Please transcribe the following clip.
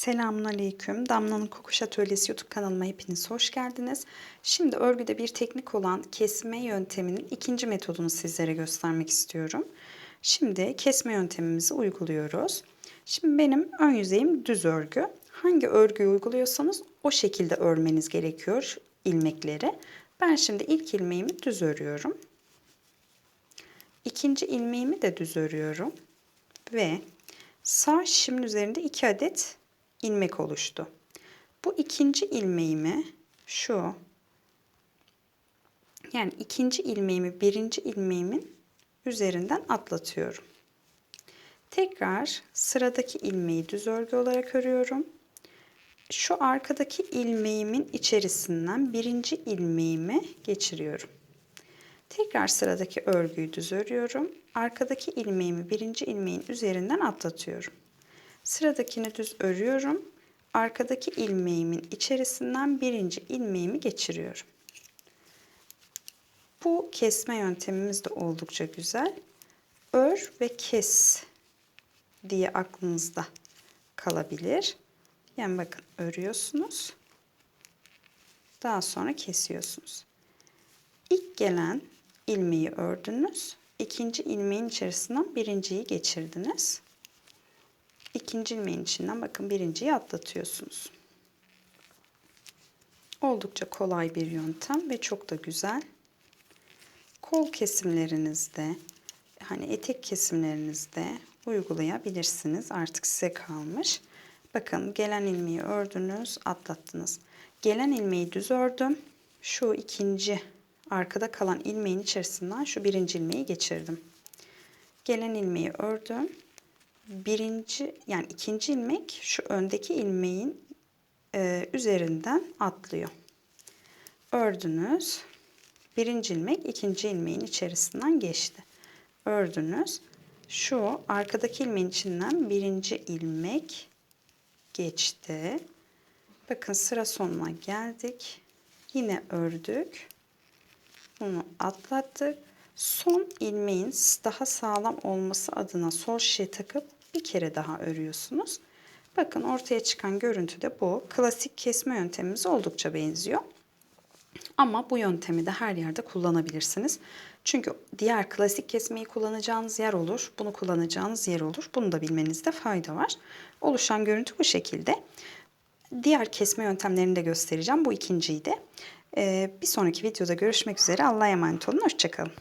Selamünaleyküm. Damla'nın Kokuş Atölyesi YouTube kanalıma hepiniz hoş geldiniz. Şimdi örgüde bir teknik olan kesme yönteminin ikinci metodunu sizlere göstermek istiyorum. Şimdi kesme yöntemimizi uyguluyoruz. Şimdi benim ön yüzeyim düz örgü. Hangi örgüyü uyguluyorsanız o şekilde örmeniz gerekiyor ilmekleri. Ben şimdi ilk ilmeğimi düz örüyorum. İkinci ilmeğimi de düz örüyorum. Ve sağ şişimin üzerinde iki adet ilmek oluştu. Bu ikinci ilmeğimi şu yani ikinci ilmeğimi birinci ilmeğimin üzerinden atlatıyorum. Tekrar sıradaki ilmeği düz örgü olarak örüyorum. Şu arkadaki ilmeğimin içerisinden birinci ilmeğimi geçiriyorum. Tekrar sıradaki örgüyü düz örüyorum. Arkadaki ilmeğimi birinci ilmeğin üzerinden atlatıyorum. Sıradakini düz örüyorum. Arkadaki ilmeğimin içerisinden birinci ilmeğimi geçiriyorum. Bu kesme yöntemimiz de oldukça güzel. Ör ve kes diye aklınızda kalabilir. Yani bakın örüyorsunuz. Daha sonra kesiyorsunuz. İlk gelen ilmeği ördünüz. İkinci ilmeğin içerisinden birinciyi geçirdiniz. İkinci ilmeğin içinden bakın birinciyi atlatıyorsunuz. Oldukça kolay bir yöntem ve çok da güzel. Kol kesimlerinizde, hani etek kesimlerinizde uygulayabilirsiniz. Artık size kalmış. Bakın gelen ilmeği ördünüz, atlattınız. Gelen ilmeği düz ördüm. Şu ikinci arkada kalan ilmeğin içerisinden şu birinci ilmeği geçirdim. Gelen ilmeği ördüm. Birinci yani ikinci ilmek şu öndeki ilmeğin e, üzerinden atlıyor. Ördünüz. Birinci ilmek ikinci ilmeğin içerisinden geçti. Ördünüz. Şu arkadaki ilmeğin içinden birinci ilmek geçti. Bakın sıra sonuna geldik. Yine ördük. Bunu atlattık. Son ilmeğin daha sağlam olması adına sol şişe takıp bir kere daha örüyorsunuz. Bakın ortaya çıkan görüntü de bu. Klasik kesme yöntemimiz oldukça benziyor. Ama bu yöntemi de her yerde kullanabilirsiniz. Çünkü diğer klasik kesmeyi kullanacağınız yer olur. Bunu kullanacağınız yer olur. Bunu da bilmenizde fayda var. Oluşan görüntü bu şekilde. Diğer kesme yöntemlerini de göstereceğim. Bu ikinciydi. Ee, bir sonraki videoda görüşmek üzere. Allah'a emanet olun. Hoşçakalın.